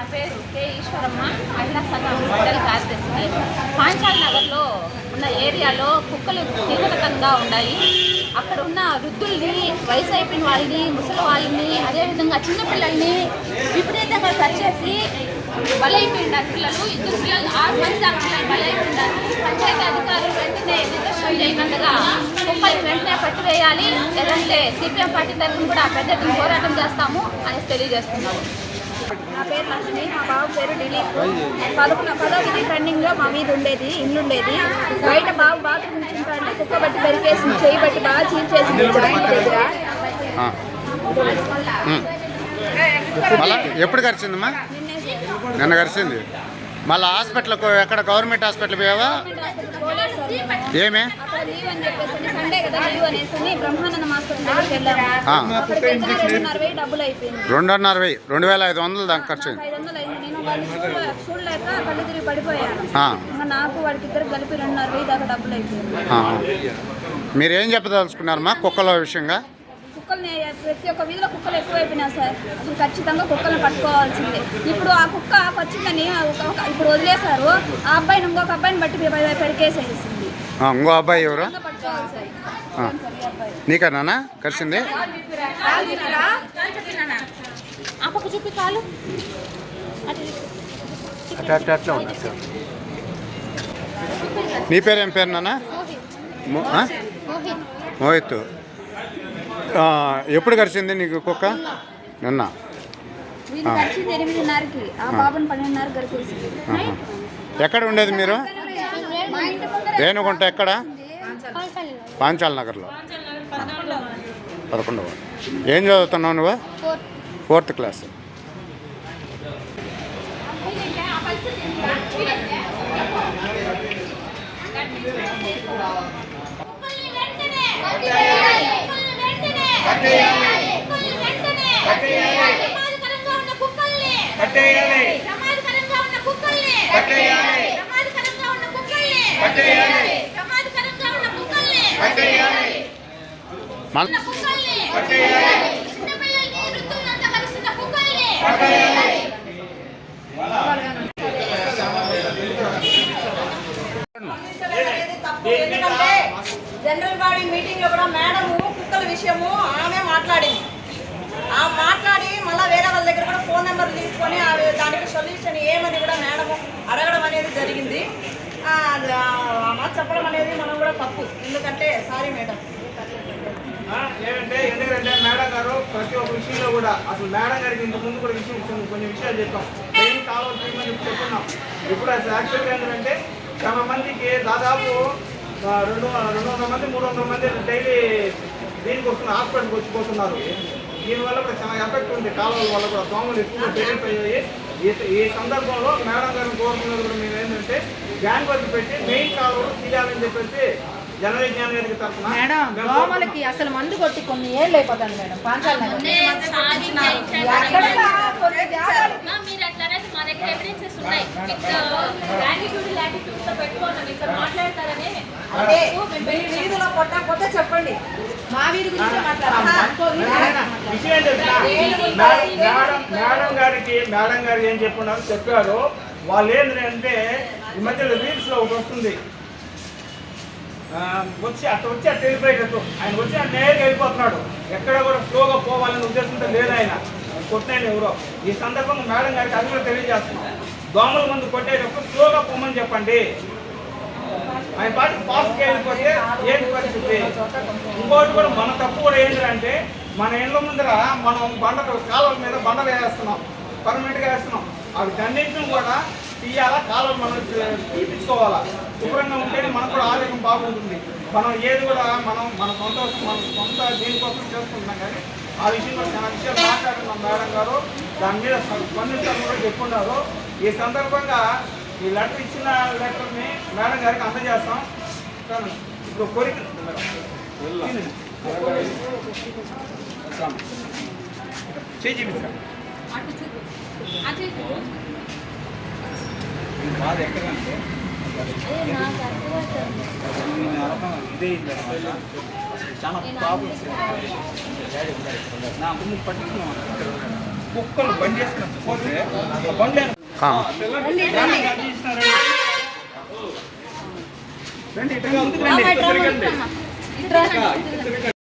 నా పేరు కే ఈశ్వరమ్మ. మహిళా సంఘం మండలి కార్యదర్శిని. పాంచాల్ నగర్లో ఉన్న ఏరియాలో కుక్కలు తీవ్రతంగా ఉన్నాయి. అక్కడ ఉన్న వృద్ధుల్ని వయసు అయిపోయిన వాళ్ళని ముసలి వాళ్ళని అదేవిధంగా చిన్నపిల్లల్ని విపరీతంగా పరిచేసి బలైపోయినారు పిల్లలు ఇద్దరు పిల్లలు ఆరు మంది దాకా పిల్లలు బలైపోయినారు పంచాయతీ అధికారులు వెంటనే నిర్లక్ష్యం చేయకుండా కుక్కల్ని వెంటనే పట్టివేయాలి. లేదంటే సిపిఎం పార్టీ తరఫున కూడా పెద్ద పోరాటం చేస్తాము అని తెలియజేస్తున్నాము. నా పేరు లక్ష్మి మా బాబు పేరు దిలీప్ పదకొండు పదో మా మీద ఉండేది ఇల్లు ఉండేది. బయట బాబు బాత్రూమ్ కూర్చుంటాంటే కుక్క బట్టి పెరికేసింది చేయి బట్టి బాగా చీల్చేసింది జాయింట్ దగ్గర. ఆ. ఉమ్. మళ్ళా ఎప్పుడు కరిచిందమ్మా? నిన్న కరిచింది. మళ్ళీ హాస్పిటల్కు ఎక్కడ గవర్నమెంట్ హాస్పిటల్ పోయావా. ఏమే? లీవ్ అని చెప్పేసి సండే కదా లీవ్ అనేసి బ్రహ్మానంద హాస్పిటల్ దగ్గరికి వెళ్ళాము. ఆ. అక్కడికి వెళ్తే రెండున్నర వెయ్యి డబ్బులు అయిపోయింది. రెండున్నర వెయ్యి రెండు వేల ఐదు వందలు దాకా ఖర్చు అయింది. ఐదు వందలు అయింది. నేను వాడిని చూడ- చూడలేక కళ్ళు తిరిగి పడిపోయాను. నాకు వాడికి ఇద్దరు కలిపి రెండున్నర వెయ్యి దాకా డబ్బులు అయిపోయింది. మీరు ఏం చెప్పదలుచుకున్నారమ్మా కుక్కల విషయంగా? కుక్కల్ని ప్రతి ఒక్క వీధిలో కుక్కలు ఎక్కువైపోయినాయి సార్. అసలు ఖచ్చితంగా కుక్కల్ని పట్టుకోవాల్సిందే. ఇప్పుడు ఆ కుక్క ఒక- ఇప్పుడు వదిలేశారు. ఆ అబ్బాయిని ఇంకొక అబ్బాయిని బట్టి పె- పెరికేసేసింది ఆ, ఇంకో అబ్బాయి ఎవరు ఖచ్చితంగా పట్టుకోవాలి సార్ ఆ. అవును సార్, ఈ అబ్బాయి. నీకన్నా కరిచింది కాలు తిరిగిరా? ఆ పక్క చూపి కాలు అటు అట్లా అట్లా ఉన్నా నీ పేరు ఏం పేరు నాన్న? మోహిత్ ఎప్పుడు కరిచింది నీకు కుక్క నిన్న. ఎక్కడ ఉండేది మీరు రేణుగుంట ఎక్కడ? పాంచాల్ నగర్లో. పదకొండవ ఏం చదువుతున్నావు నువ్వు? Fourth class. ప్రమాదకరంగా జనరల్ బాడీ మీటింగ్లో కూడా మేడం కుక్కల విషయము ఆమె మాట్లాడింది ఆ మాట్లాడి మళ్ళీ వేరే వాళ్ళ దగ్గర కూడా ఫోన్ నెంబర్ తీసుకొని ఆ దానికి సొల్యూషన్ ఏమని కూడా మేడం అడగడం అనేది జరిగింది ఆ, అది ఆ మాట చెప్పడం అనేది మనం కూడా తప్పు ఎందుకంటే సారీ మేడం. ఏమంటే ఎందుకంటే మేడం గారు ప్రతి ఒక్క విషయంలో కూడా అసలు మేడం గారికి ఇంత ముందు కూడా విషయం కొన్ని- కొన్ని విషయాలు చెప్పాం. ట్రైన్ కావాలి ట్రీట్మెంట్ చెప్పి చెప్పుకున్నాం ఇప్పుడు అసలు యాక్చువల్గా ఏంటంటే చాలా మందికి దాదాపు రెండు రెండు వందల మంది మూడు వందల మంది డైలీ దీనికి వస్తున్న హాస్పిటల్కి వచ్చిపోతున్నారు దీనివల్ల కూడా చాలా ఎఫెక్ట్ ఉంది. కాలువల వల్ల కూడా దోమలు ఎక్కువ పెరిగిపోయాయి. అయ్యాయి ఈ సందర్భంలో మేడం గారిని కోరుకున్నది కూడా మేము ఏంటంటే గ్యాంగ్ వర్క్ పెట్టి మెయిన్ కాలువలు తీయాలని చెప్పేసి మేడం దోమలకి అసలు మందు కొట్టి కొన్ని ఏళ్ళు అయిపోతాను మేడం. పాంచాల చెప్పండి. మా వీధి గురించి? మేడం గారికి మేడం గారు ఏం చెప్పున్నారు? చెప్పారు. వాళ్ళు ఏంటంటే ఈ మధ్యలో రీల్స్లో ఒకటి వస్తుంది. వచ్చి అట్లా వచ్చి ఆ వెళ్ళిపోయేటట్టు. ఆయన వచ్చి అట్లా నేరుగా వెళ్ళిపోతున్నాడు. ఎక్కడ కూడా స్లోగా పోవాలనే ఉద్దేశంతో లేదు ఆయన. కొట్టినాయన ఎవరో. ఈ సందర్భంగా మేడం గారికి అది కూడా తెలియజేస్తున్నాం దోమల మందు కొట్టేటప్పుడు స్లోగా పోమని చెప్పండి. ఆయన పాటు ఫాస్ట్గా వెళ్ళిపోతే ఏంటి పరిస్థితి? ఇంకోటి కూడా మన తప్పు కూడా ఏంటంటే మన ఇళ్ళ ముందర మనం బండలు కాలువల మీద బండలు వేస్తున్నాం. పర్మనెంట్గా వేస్తున్నాం. అవి అన్నింటిని కూడా తీయాలా కాలువలు మనం తీపించుకోవాలా శుభ్రంగా ఉంటేనే మనకు కూడా ఆరోగ్యం బాగుంటుంది. మనం ఏది కూడా మనం మన సొంత మన సొంత దీనికోసం చేసుకుంటున్నాం కానీ ఆ విషయం కూడా చాలా విషయాలు మాట్లాడుతున్నాం మేడం గారు. దాని మీద స్పందించాలని కూడా చెప్పున్నారు ఈ సందర్భంగా ఈ లెటర్ ఇచ్చిన లెటర్ని మేడం గారికి అందజేస్తాం. ఇప్పుడు కోరిక తినండి. చేయి చూపించరా అటు చూపు అటు చూపు బాధ ఎక్కడంటే ఇదే. చాలా ప్రాబ్లమ్స్. నా ముందు కుక్కలు బండి వేసుకుని పోతే ఆ బండి. రండి రండి